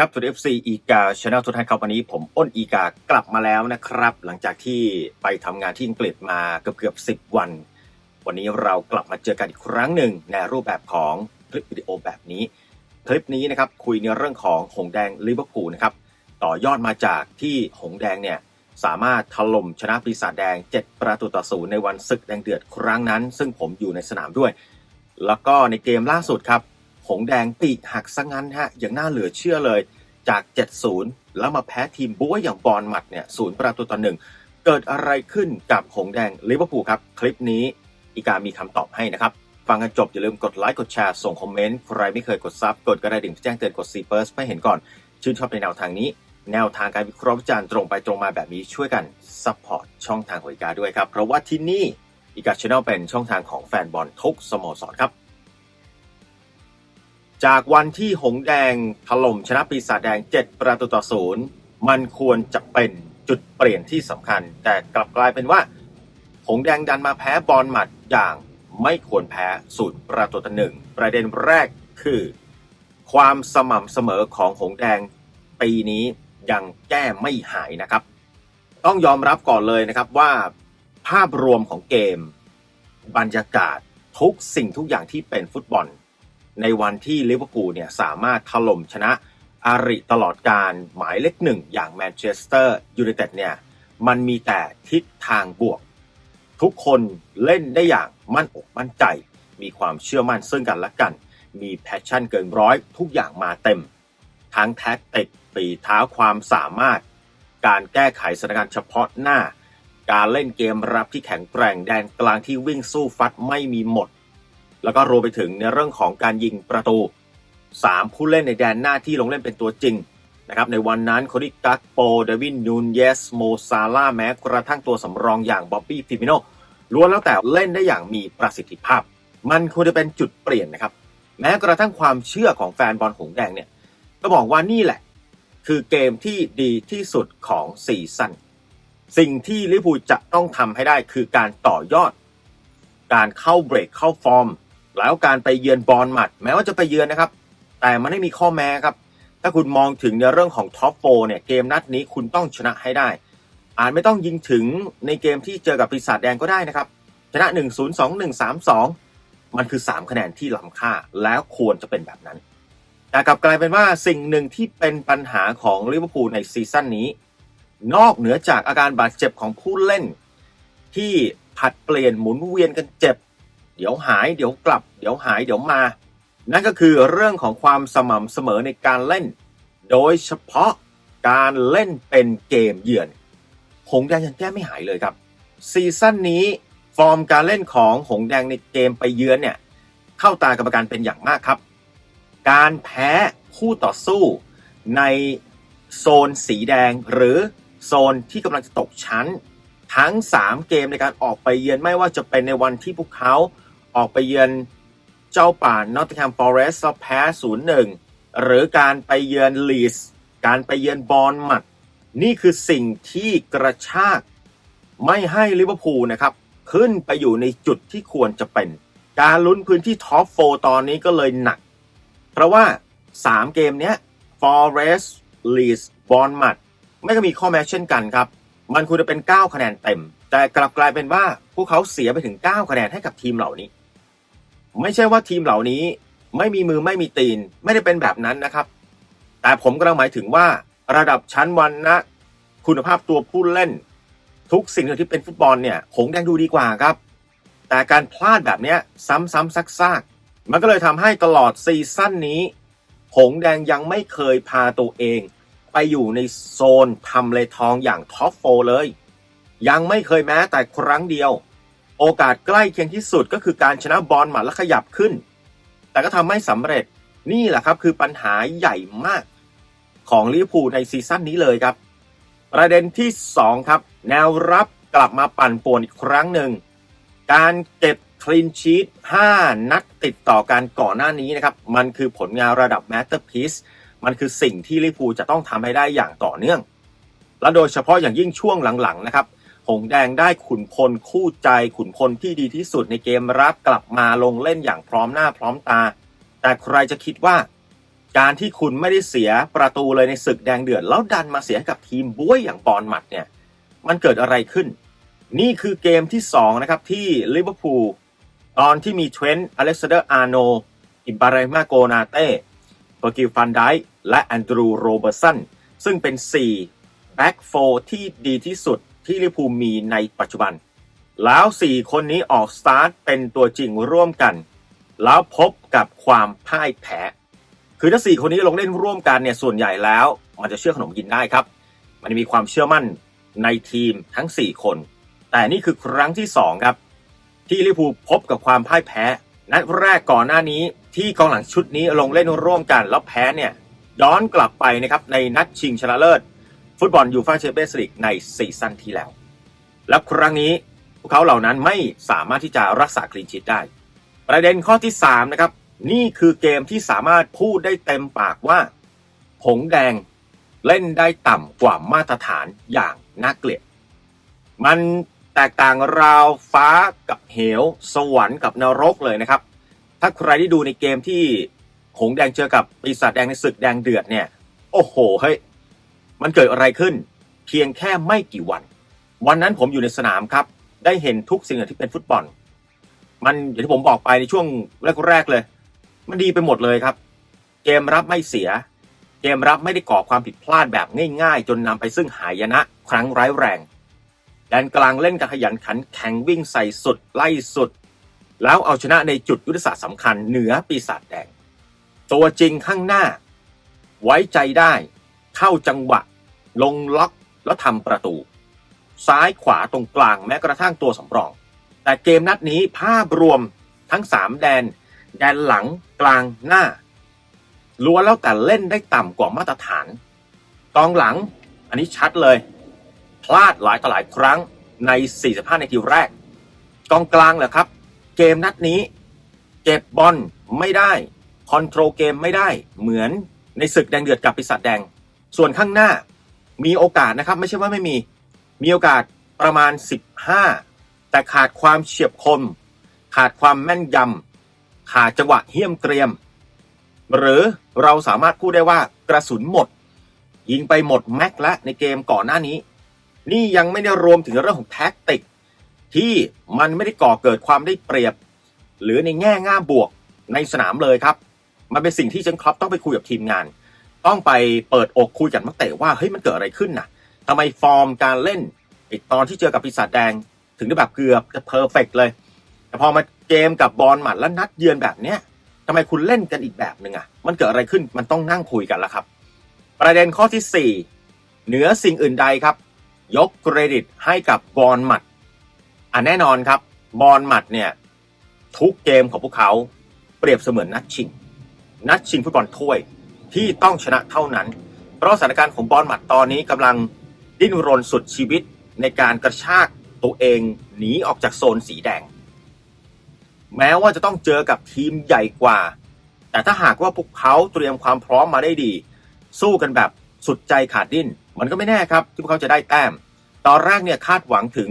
ครับทุก FC อีกาช anel ทุกท่านครับวันนี้ผมอ้นอีกากลับมาแล้วนะครับ หลังจากที่ไปทำงานที่อังกฤษมาเกือบเกือบสิบวัน วันนี้เรากลับมาเจอกันอีกครั้งหนึ่งในรูปแบบของคลิปวิดีโอแบบนี้ คลิปนี้นะครับคุยในเรื่องของหงแดงลิเวอร์พูลนะครับต่อยอดมาจากที่หงแดงเนี่ยสามารถถล่มชนะปีศาจแดง 7 ประตูต่อศูนย์ในวันศึกแดงเดือดครั้งนั้น ซึ่งผมอยู่ในสนามด้วย แล้วก็ในเกมล่าสุดครับ หงแดงปีกหักซะงั้นฮะอย่างน่าเหลือเชื่อเลยจาก 7-0 แล้วมาแพ้ทีมบัวอย่างบอลหมัดเนี่ยศูนย์ประตูต่อหนึ่งเกิดอะไรขึ้นกับหงแดงลิเวอร์พูลครับ คลิปนี้อีกามีคำตอบให้นะครับ ฟังกันจบอย่าลืมกดไลค์กดแชร์ส่งคอมเมนต์ใครไม่เคยกดซับกดกระดิ่งแจ้งเตือนกดซีเปิร์สเพื่เห็นก่อน ชื่นชอบในแนวทางนี้ แนวทางการวิเคราะห์วิจารณ์ตรงไปตรงมาแบบนี้ช่วยกันซัพพอร์ตช่องทางของอีกาด้วยครับเพราะว่าที่นี่อีกาช n แนลเป็นช่องทางของแฟนบอลทุกสโมสรครับ จากวันที่หงแดงถล่มชนะปีศาจแดง 7 ประตูต่อศูนย์มันควรจะเป็นจุดเปลี่ยนที่สำคัญ แต่กลับกลายเป็นว่า หงแดงดันมาแพ้บอลหมัดอย่างไม่ควรแพ้ศูนย์ประตูต่อหนึ่งประเด็นแรกคือ ความสม่ำเสมอของหงแดงปีนี้ยังแก้ไม่หายนะครับ ต้องยอมรับก่อนเลยนะครับว่า ภาพรวมของเกม บรรยากาศทุกสิ่งทุกอย่างที่เป็นฟุตบอล ในวันที่ลิเวอร์พูลเนี่ยสามารถถล่มชนะอาริตลอดการหมายเลขหนึ่งอย่างแมนเชสเตอร์ยูไนเต็ดเนี่ยมันมีแต่ทิศทางบวก ทุกคนเล่นได้อย่างมั่นอกมั่นใจ มีความเชื่อมั่นซึ่งกันและกัน มีแพชชั่นเกินร้อยทุกอย่างมาเต็ม ทั้งแท็กติกฝีเท้าความสามารถ การแก้ไขสถานการณ์เฉพาะหน้า การเล่นเกมรับที่แข็งแกร่งแดนกลางที่วิ่งสู้ฟัดไม่มีหมด แล้วก็รวมไปถึงในเรื่องของการยิงประตู 3 ผู้เล่นในแดนหน้าที่ลงเล่นเป็นตัวจริงนะครับในวันนั้นโคดิกักโปเดวินนูนเยสโมซาลาแม้กระทั่งตัวสำรองอย่างบ๊อบบี้ฟิมิโนล้วนแล้วแต่เล่นได้อย่างมีประสิทธิภาพ มันควรจะเป็นจุดเปลี่ยนนะครับ แม้กระทั่งความเชื่อของแฟนบอลหงแดงเนี่ยก็บอกว่านี่แหละ คือเกมที่ดีที่สุดของซีซั่นสิ่งที่ลิพูจะต้องทำให้ได้คือการต่อยอด การเข้าเบรกเข้าฟอร์ม แล้วการไปเยือนบอลมัดแม้ว่าจะไปเยือนนะครับ แต่มันไม่มีข้อแม้ครับ ถ้าคุณมองถึงในเรื่องของท็อปโฟเนี่ยเกมนัดนี้คุณต้องชนะให้ได้ อาจไม่ต้องยิงถึงในเกมที่เจอกับปีศาจแดงก็ได้นะครับ ชนะ 1 0 2 1 3 2 มันคือ 3 คะแนนที่ล้ำค่าแล้วควรจะเป็นแบบนั้นแต่กลับกลายเป็นว่าสิ่งหนึ่งที่เป็นปัญหาของลิเวอร์พูลในซีซั่นนี้ นอกเหนือจากอาการบาดเจ็บของผู้เล่น ที่ผัดเปลี่ยนหมุนเวียนกันเจ็บ เดี๋ยวหายเดี๋ยวกลับ เดี๋ยวหายเดี๋ยวมา นั่นก็คือเรื่องของความสม่ำเสมอในการเล่น โดยเฉพาะการเล่นเป็นเกมเยือน หงแดงยังแก้ไม่หายเลยครับ ซีซั่นนี้ฟอร์มการเล่นของหงแดงในเกมไปเยือนเนี่ยเข้าตากรรมการเป็นอย่างมากครับ การแพ้คู่ต่อสู้ในโซนสีแดงหรือโซนที่กำลังจะตกชั้น ทั้ง 3 เกมในการออกไปเยือนไม่ว่าจะเป็นในวันที่พวกเขา ออกไปเยือนเจ้าป่านนอตติงแฮมฟอเรสต์แล้วแพ้ 0-1 หรือการไปเยือนลีสการไปเยือนบอลมัด นี่คือสิ่งที่กระชากไม่ให้ลิเวอร์พูลนะครับ ขึ้นไปอยู่ในจุดที่ควรจะเป็น การลุ้นพื้นที่ท็อปโฟตอนนี้ก็เลยหนัก เพราะว่า 3 เกมเนี้ย Forest Leeds b o r n m o u t ไม่ก็มีข้อแม้เช่นกันครับ มันควรจะเป็น 9 คะแนนเต็ม แต่กลับกลายเป็นว่าพวกเขาเสียไปถึง 9 คะแนนให้กับทีมเหล่านี้ ไม่ใช่ว่าทีมเหล่านี้ไม่มีมือไม่มีตีนไม่ได้เป็นแบบนั้นนะครับ แต่ผมกำลังหมายถึงว่าระดับชั้นวันนะ คุณภาพตัวผู้เล่น ทุกสิ่งที่เป็นฟุตบอลเนี่ยหงแดงดูดีกว่าครับ แต่การพลาดแบบนี้ซ้ำๆซักๆ มันก็เลยทำให้ตลอดซีซั่นนี้ หงแดงยังไม่เคยพาตัวเอง ไปอยู่ในโซนทำเลทองอย่างท็อปโฟเลย ยังไม่เคยแม้แต่ครั้งเดียว โอกาสใกล้เคียงที่สุดก็คือการชนะบอลหมัดและขยับขึ้น แต่ก็ทำไม่สำเร็จนี่แหละครับคือปัญหาใหญ่มากของลิเวอร์พูลในซีซั่นนี้เลยครับ ประเด็นที่ 2 ครับ แนวรับกลับมาปั่นป่วนอีกครั้งหนึ่ง การเก็บคลีนชีต5 นัดติดต่อกันก่อนหน้านี้นะครับ มันคือผลงานระดับแมตเตอร์พีซมันคือสิ่งที่ลิเวอร์พูลจะต้องทำให้ได้อย่างต่อเนื่อง และโดยเฉพาะอย่างยิ่งช่วงหลังๆนะครับ หงแดงได้ขุนพลคู่ใจขุนพลที่ดีที่สุดในเกมรับกลับมาลงเล่นอย่างพร้อมหน้าพร้อมตา แต่ใครจะคิดว่า การที่คุณไม่ได้เสียประตูเลยในศึกแดงเดือด แล้วดันมาเสียให้กับทีมบ้วยอย่างบอลหมัดเนี่ย มันเกิดอะไรขึ้น นี่คือเกมที่ 2 นะครับ ที่ลิเวอร์พูลตอนที่มีเทรนต์อเล็กซานเดอร์อาร์โนอิบาราฮิมาโกนาเต้โปรกิลฟันไดและแอนดรูโรเบอร์สันซึ่งเป็น 4 แบ็กโฟที่ดีที่สุด ที่ลิพูมีในปัจจุบัน แล้ว 4 คนนี้ออกสตาร์ทเป็นตัวจริงร่วมกัน แล้วพบกับความพ่ายแพ้ คือถ้า 4 คนนี้ลงเล่นร่วมกันเนี่ยส่วนใหญ่แล้ว มันจะเชื่อขนมกินได้ครับ มันมีความเชื่อมั่นในทีมทั้ง 4 คน แต่นี่คือครั้งที่ 2 ครับ ที่ลิพูพบกับความพ่ายแพ้ นัดแรกก่อนหน้านี้ที่กองหลังชุดนี้ลงเล่นร่วมกันแล้วแพ้เนี่ยย้อนกลับไปนะครับในนัดชิงชนะเลิศ ฟุตบอลยูฟ่าแชมเปี้ยนส์ลีกในซีซั่นที่แล้ว และครั้งนี้พวกเขาเหล่านั้นไม่สามารถที่จะรักษาคลีนชีตได้ ประเด็นข้อที่3นะครับนี่คือเกมที่สามารถพูดได้เต็มปากว่า ผงแดงเล่นได้ต่ำกว่ามาตรฐานอย่างน่าเกลียด มันแตกต่างราวฟ้ากับเหว สวรรค์กับนรกเลยนะครับ ถ้าใครที่ดูในเกมที่หงแดงเจอกับปีศาจแดงในศึกแดงเดือดเนี่ย โอ้โห เฮ้ย มันเกิดอะไรขึ้น เพียงแค่ไม่กี่วัน วันนั้นผมอยู่ในสนามครับ ได้เห็นทุกสิ่งที่เป็นฟุตบอล มันอย่างที่ผมบอกไปในช่วงแรกๆเลย มันดีไปหมดเลยครับ เกมรับไม่เสีย เกมรับไม่ได้ก่อความผิดพลาดแบบง่ายๆ จนนำไปซึ่งหายนะครั้งร้ายแรงแดนกลางเล่นกันขยันขันแข่งวิ่งใส่สุดไล่สุด แล้วเอาชนะในจุดยุทธศาสตร์สำคัญเหนือปีศาจแดง ตัวจริงข้างหน้า ไว้ใจได้ เข้าจังหวะ ลงล็อกแล้วทำประตู ซ้ายขวาตรงกลางแม้กระทั่งตัวสำรอง แต่เกมนัดนี้ภาพรวมทั้ง 3 แดน แดนหลังกลางหน้าล้วนแล้วแต่เล่นได้ต่ำกว่ามาตรฐานกองหลังอันนี้ชัดเลย พลาดหลายต่อหลายครั้งใน 45 นาทีแรก กองกลางเหรอครับ เกมนัดนี้ เก็บบอลไม่ได้ คอนโทรลเกมไม่ได้ เหมือนในศึกแดงเดือดกับปีศาจแดง ส่วนข้างหน้ามีโอกาสนะครับ ไม่ใช่ว่าไม่มี มีโอกาสประมาณ 15 แต่ขาดความเฉียบคม ขาดความแม่นยำขาดจังหวะเฮี้ยมเกรียม หรือเราสามารถพูดได้ว่ากระสุนหมด ยิงไปหมดแม็กและในเกมก่อนหน้านี้ นี่ยังไม่ได้รวมถึงเรื่องของแท็กติก ที่มันไม่ได้ก่อเกิดความได้เปรียบ หรือในแง่ง่าบวกในสนามเลยครับ มันเป็นสิ่งที่เจนคลับต้องไปคุยกับทีมงาน ต้องไปเปิดอกคุยกับนักเตะว่าเฮ้ยมันเกิดอะไรขึ้นน่ะทำไมฟอร์มการเล่นไอตอนที่เจอกับปีศาจแดง ถึงได้แบบเกือบจะเพอร์เฟกเลย แต่พอมาเกมกับบอลหมัดแล้วนัดเยือนแบบเนี้ยทำไมคุณเล่นกันอีกแบบหนึ่งอะ มันเกิดอะไรขึ้นมันต้องนั่งคุยกันแล้วครับ ประเด็นข้อที่ 4 เหนือสิ่งอื่นใดครับ ยกเครดิตให้กับบอลหมัดอะแน่นอนครับบอลหมัดเนี่ยทุกเกมของพวกเขาเปรียบเสมือนนัดชิง นัดชิงฟุตบอลถ้วย ที่ต้องชนะเท่านั้น เพราะสถานการณ์ของบอลหมัดตอนนี้กำลังดิ้นรนสุดชีวิตในการกระชากตัวเองหนีออกจากโซนสีแดง แม้ว่าจะต้องเจอกับทีมใหญ่กว่า แต่ถ้าหากว่าพวกเขาเตรียมความพร้อมมาได้ดี สู้กันแบบสุดใจขาดดิ้น มันก็ไม่แน่ครับที่พวกเขาจะได้แต้ม ตอนแรกเนี่ยคาดหวังถึง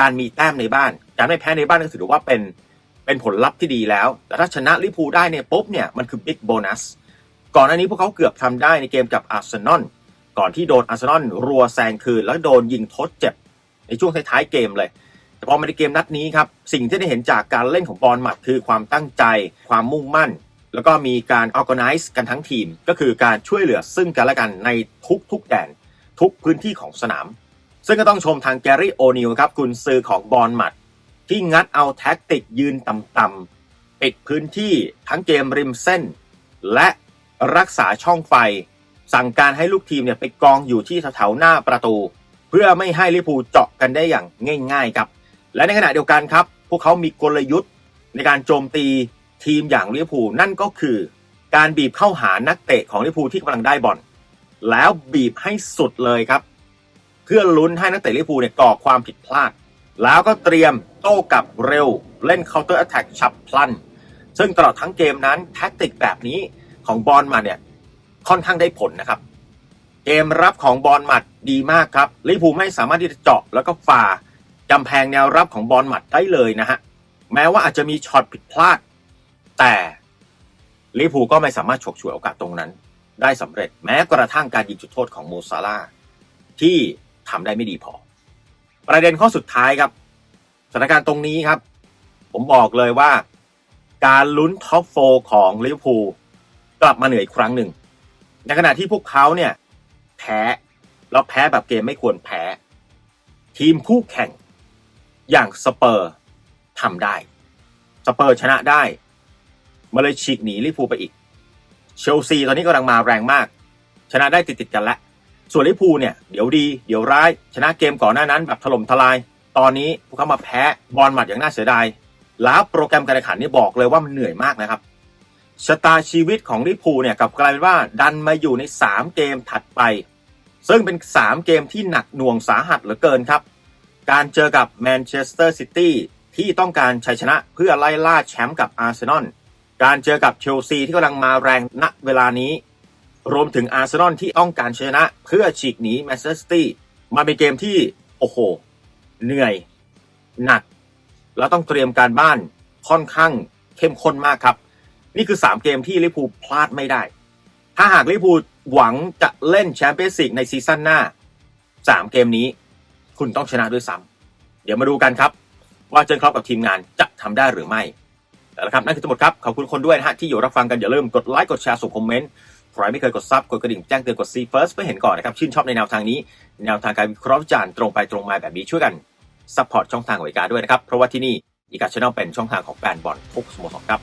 การมีแต้มในบ้าน การไม่แพ้ในบ้านก็ถือว่าเป็นเป็นผลลัพธ์ที่ดีแล้ว แต่ถ้าชนะลิพูได้เนี่ยปุ๊บเนี่ยมันคือบิ๊กโบนัส ก่อนหน้านี้พวกเขาเกือบทำได้ในเกมกับอาร์เซนอลก่อนที่โดนอาร์เซนอลรัวแซงคืนแล้วโดนยิงทดเจ็บ ในช่วงท้ายๆเกมเลย แต่พอมาในเกมนัดนี้ครับ สิ่งที่ได้เห็นจากการเล่นของบอลหมัดคือความตั้งใจ ความมุ่งมั่น แล้วก็มีการ organize กันทั้งทีม ก็คือการช่วยเหลือซึ่งกันและกันในทุกๆแดนทุกพื้นที่ของสนาม ซึ่งก็ต้องชมทางแกรี่โอนิลครับกุนซือของบอลหมัด ที่งัดเอาแท็กติกยืนต่ำๆปิดพื้นที่ทั้งเกมริมเส้น และ รักษาช่องไฟ สั่งการให้ลูกทีมเนี่ยไปกองอยู่ที่แถวๆหน้าประตู เพื่อไม่ให้ลิพูเจาะกันได้อย่างง่าย ๆ ครับ และในขณะเดียวกันครับ พวกเขามีกลยุทธ์ในการโจมตีทีมอย่างลิพูนั่นก็คือ การบีบเข้าหานักเตะของลิพูที่กำลังได้บอลแล้วบีบให้สุดเลยครับ เพื่อลุ้นให้นักเตะลิพูเนี่ยก่อความผิดพลาด แล้วก็เตรียมโต้กลับเร็ว เล่น counter attack ฉับพลัน ซึ่งตลอดทั้งเกมนั้นแท็กติกแบบนี้ ของบอลมาเนี่ยค่อนข้างได้ผลนะครับ เกมรับของบอลหมัดดีมากครับลิเวอร์พูลไม่สามารถที่จะเจาะแล้วก็ฝ่ากำแพงแนวรับของบอลหมัดได้เลยนะฮะแม้ว่าอาจจะมีช็อตผิดพลาด แต่ลิเวอร์พูลก็ไม่สามารถฉกฉวยโอกาสตรงนั้น ได้สำเร็จแม้กระทั่งการยิงจุดโทษของโมซาลาที่ทำได้ไม่ดีพอ ประเด็นข้อสุดท้ายครับสถานการณ์ตรงนี้ครับ ผมบอกเลยว่า การลุ้นท็อปโฟของลิเวอร์พูล กลับมาเหนื่อยอีกครั้งหนึ่ง ในขณะที่พวกเขาเนี่ย แพ้แล้วแพ้แบบเกมไม่ควรแพ้ ทีมคู่แข่ง อย่างสเปอร์ทำได้ สเปอร์ชนะได้มาเลยฉีกหนีลิเวอร์พูไปอีก เชลซีตอนนี้กำลังมาแรงมาก ชนะได้ติดๆกันแล้วส่วนลิเวอร์พูเนี่ยเดี๋ยวดีเดี๋ยวร้าย ชนะเกมก่อนหน้านั้นแบบถล่มทลาย ตอนนี้พวกเขามาแพ้บอลหมัดอย่างน่าเสียดายแล้วโปรแกรมการแข่งขันนี่บอกเลยว่ามันเหนื่อยมากนะครับ ชะตาชีวิตของลิพูเนี่ยกับกลายเป็นว่าดันมาอยู่ใน 3 เกมถัดไป ซึ่งเป็น 3 เกมที่หนักหน่วงสาหัสเหลือเกินครับ การเจอกับแมนเชสเตอร์ซิตี้ที่ต้องการชัยชนะเพื่อไล่ล่าแชมป์กับอาร์เซนอลการเจอกับเชลซีที่กำลังมาแรงณเวลานี้ รวมถึงอาร์เซนอลที่ต้องการชนะเพื่อฉีกหนีแมนเชสเตอร์ซิตี้มาเป็นเกมที่โอ้โห เหนื่อย หนัก แล้วต้องเตรียมการบ้านค่อนข้างเข้มข้นมากครับ นี่คือ 3 เกมที่ลิเวอร์พูลพลาดไม่ได้ ถ้าหากลิเวอร์พูลหวังจะเล่นแชมเปี้ยนส์ลีกในซีซั่นหน้า 3 เกมนี้ คุณต้องชนะด้วยซ้ำเดี๋ยวมาดูกันครับ ว่าเจนครอปกับทีมงานจะทำได้หรือไม่แต่ละครับนั่นคือทั้งหมดครับ ขอบคุณคนด้วยนะฮะที่อยู่รับฟังกันอย่าลืมกดไลค์กดแชร์ส่งคอมเมนต์ใครไม่เคยกดซับกดกระดิ่งแจ้งเตือนกดซีเฟิร์สเพื่อเห็นก่อนนะครับชื่นชอบในแนวทางนี้ แนวทางการวิเคราะห์วิจารณ์ตรงไปตรงมาแบบนี้ช่วยกันซัพพอร์ตช่องทางของอีกาด้วยนะครับเพราะว่าที่นี่อีกาช n แนลเป็นช่องทางของแฟนบอลทุกสโมสรครับ